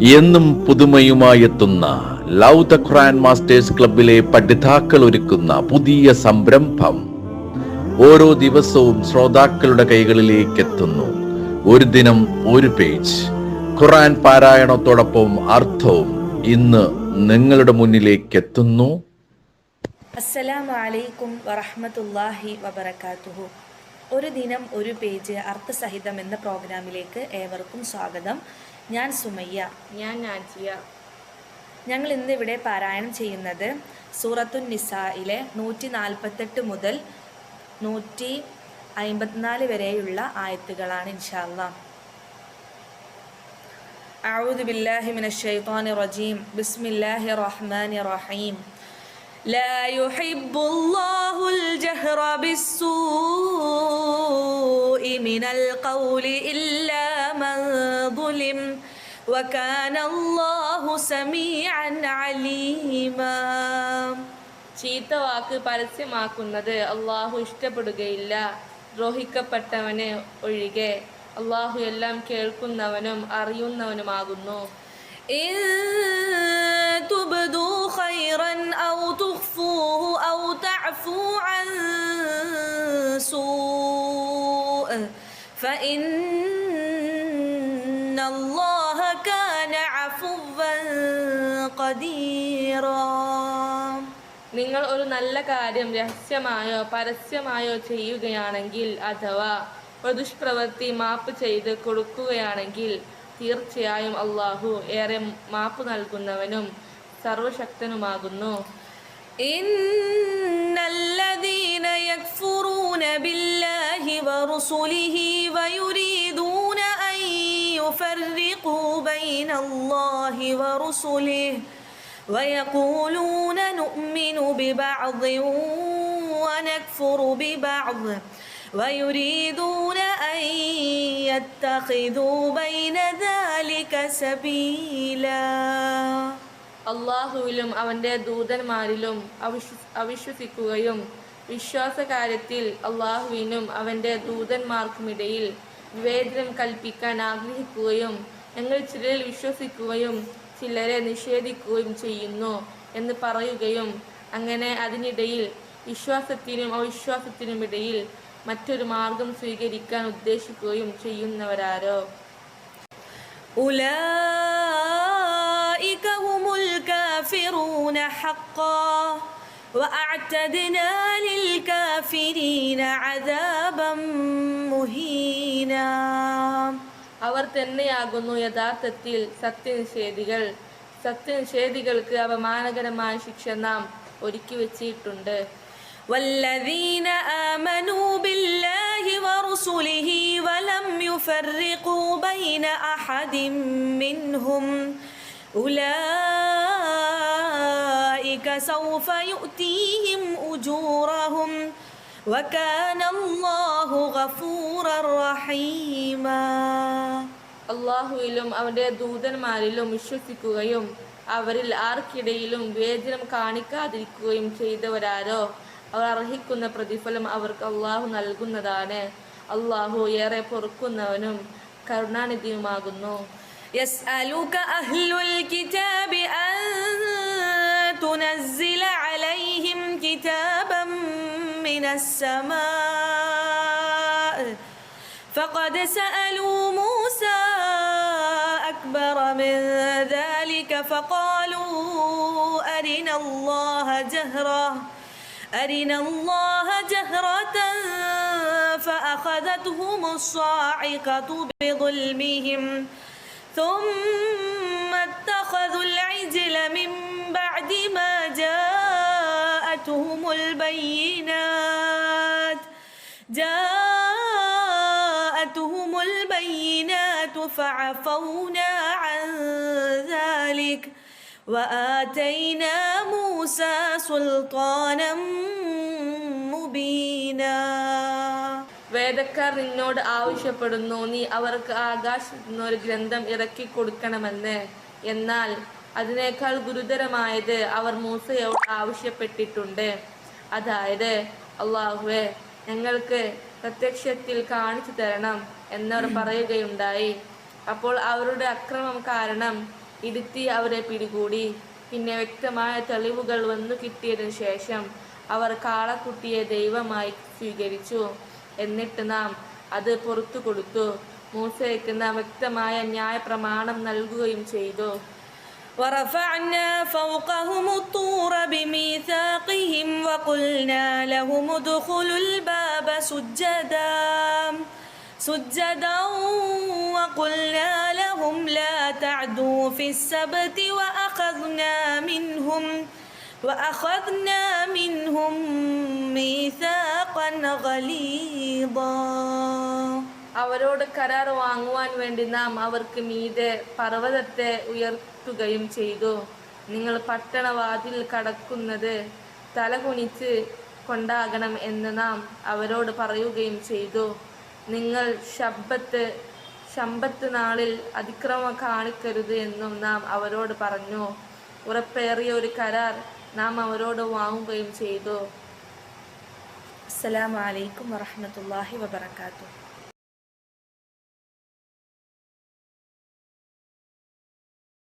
എന്നും പുതുമയുമായെത്തുന്ന love the Quran masters ക്ലബിലെ പഠിതാക്കൾ ഒരുക്കുന്ന പുതിയ സംരംഭം ഓരോ ദിവസവും ശ്രോതാക്കളുടെ കൈകളിലേക്ക് എത്തുന്നു ഒരു ദിനം ഒരു പേജ്. ഖുറാൻ പാരായണത്തോടൊപ്പം അർത്ഥവും ഇന്ന് നിങ്ങളുടെ മുന്നിലേക്ക് എത്തുന്നു അസ്സലാമു അലൈക്കും വറഹ്മത്തുള്ളാഹി വബറകാതുഹു. ഒരു ദിനം ഒരു പേജ് അർത്ഥസഹിതം എന്ന പ്രോഗ്രാമിലേക്ക് ഏവർക്കും സ്വാഗതം. ഞാൻ സുമയ്യ ഞാൻ നാജിയ ഞങ്ങൾ ഇന്ന് ഇവിടെ പാരായണം ചെയ്യുന്നത് സൂറത്തുൻ നിസായിലെ നൂറ്റി നാൽപ്പത്തെട്ട് മുതൽ നൂറ്റി അയിമ്പത്തിനാല് വരെയുള്ള ആയത്തുകളാണ് ഇൻഷാല്ലാ أعوذ بالله من الشيطان الرجيم بسم الله الرحمن الرحيم لا يحب الله الجهر بالسوء من القول إلا من ظلم وكان الله سميعا عليما ചീത്ത വാക്ക് പരസ്യമാക്കുന്നത് അള്ളാഹു ഇഷ്ടപ്പെടുകയില്ല ദ്രോഹിക്കപ്പെട്ടവന് ഒഴികെ അള്ളാഹു എല്ലാം കേൾക്കുന്നവനും അറിയുന്നവനുമാകുന്നു إن تبدوا خيرا أو تخفوه أو تعفوا عن سوء فإن الله كان عفوا قديرا നിങ്ങൾ ഒരു നല്ല കാര്യം രഹസ്യമായോ പരസ്യമായോ ചെയ്യുകയാണെങ്കിൽ അഥവാ ഒരു ദുഷ്പ്രവൃത്തി മാപ്പ് ചെയ്ത് കൊടുക്കുകയാണെങ്കിൽ തീർച്ചയായും അള്ളാഹു ഏറെ മാപ്പ് നൽകുന്നവനും സർവശക്തനുമാകുന്നു إن الذين يكفرون بالله ورسله ويريدون أن يفرقوا بين الله ورسله ويقولون نؤمن ببعض ونكفر ببعض ويريدون أن يتخذوا بين ذلك سبيلا അള്ളാഹുവിലും അവന്റെ ദൂതന്മാരിലും അവിശ്വ അവിശ്വസിക്കുകയും വിശ്വാസകാര്യത്തിൽ അള്ളാഹുവിനും അവന്റെ ദൂതന്മാർക്കുമിടയിൽ വിവേചനം കൽപ്പിക്കാൻ ആഗ്രഹിക്കുകയും ഞങ്ങൾ ചിലരിൽ വിശ്വസിക്കുകയും ചിലരെ നിഷേധിക്കുകയും ചെയ്യുന്നു എന്ന് പറയുകയും അങ്ങനെ അതിനിടയിൽ വിശ്വാസത്തിനും അവിശ്വാസത്തിനുമിടയിൽ മറ്റൊരു മാർഗം സ്വീകരിക്കാൻ ഉദ്ദേശിക്കുകയും ചെയ്യുന്നവരാരോ? ഉലാ حقا وأعتدنا للكافرين عذابا مهينا അവർ തന്നെയാകുന്നു യഥാർത്ഥത്തിൽ സത്യനിഷേധികൾ സത്യനിഷേധികൾക്ക് അപമാനകരമായ ശിക്ഷ നാം ഒരുക്കി വച്ചിട്ടുണ്ട് والذين آمنوا بالله ورسله ولم يفرقوا بين أحد منهم أولئك سوف يؤتيهم أجورهم وكان الله غفورا رحيما അള്ളാഹുവിലും അവൻ്റെ ദൂതന്മാരിലും വിശ്വസിക്കുകയും അവരിൽ ആർക്കിടയിലും വിവേചനം കാണിക്കാതിരിക്കുകയും ചെയ്തവരാരോ അവർ അർഹിക്കുന്ന പ്രതിഫലം അവർക്ക് അള്ളാഹു നൽകുന്നതാണ് അള്ളാഹു ഏറെ പൊറുക്കുന്നവനും കരുണാനിധിയുമാകുന്നു يسألك أهل الكتاب أن تنزل عليهم كتابا من السماء. فقد سألوا موسى أكبر من ذلك فقالوا أرنا الله جهرة أرنا الله جهرة. فأخذتهم الصاعقة بظلمهم ثم جاءتهم البينات جاءتهم البينات فعفونا عن ذلك وآتينا موسى سلطانا مبينا വേദക്കാർ നിന്നോട് ആവശ്യപ്പെടുന്നു നീ അവർക്ക് ആകാശത്തു നിന്ന് ഒരു ഗ്രന്ഥം ഇറക്കി കൊടുക്കണമെന്ന് എന്നാൽ അതിനേക്കാൾ ഗുരുതരമായത് അവർ മൂസയോട് ആവശ്യപ്പെട്ടിട്ടുണ്ട്. അതായത് അള്ളാഹുവെ ഞങ്ങൾക്ക് പ്രത്യക്ഷത്തിൽ കാണിച്ചു തരണം എന്നവർ പറയുകയുണ്ടായി. അപ്പോൾ അവരുടെ അക്രമം കാരണം ഇരുത്തി അവരെ പിടികൂടി. പിന്നെ വ്യക്തമായ തെളിവുകൾ വന്നു കിട്ടിയതിനു ശേഷം അവർ കാളക്കുട്ടിയെ ദൈവമായി സ്വീകരിച്ചു. എന്നിട്ട് നാം അത് പുറത്തു കൊടുത്തു. മൂസയ്ക്ക് നാം വ്യക്തമായ ന്യായ പ്രമാണം നൽകുകയും ചെയ്തു. ورفعنا فوقهم الطور بميثاقهم وقلنا لهم ادخلوا الباب سجدا سجدا وقلنا لهم لا تعدوا في السبت وأخذنا منهم وأخذنا منهم ميثاقا غليظا. അവരോട് കരാർ വാങ്ങുവാൻ വേണ്ടി നാം അവർക്ക് മീതെ പർവതത്തെ ഉയർത്തുകയും ചെയ്തു. നിങ്ങൾ പട്ടണവാതിൽ കടക്കുന്നത് തലകുനിച്ച് കൊണ്ടാകണം എന്ന് നാം അവരോട് പറയുകയും ചെയ്തു. നിങ്ങൾ ശബ്ബത്ത് ശമ്പത്ത് നാളിൽ അതിക്രമം കാണിക്കരുത് എന്നും നാം അവരോട് പറഞ്ഞു. ഉറപ്പേറിയ ഒരു കരാർ നാം അവരോട് വാങ്ങുകയും ചെയ്തു. അസ്സലാമലൈക്കും വറഹമത്തല്ലാഹി വബറകാതുഹു.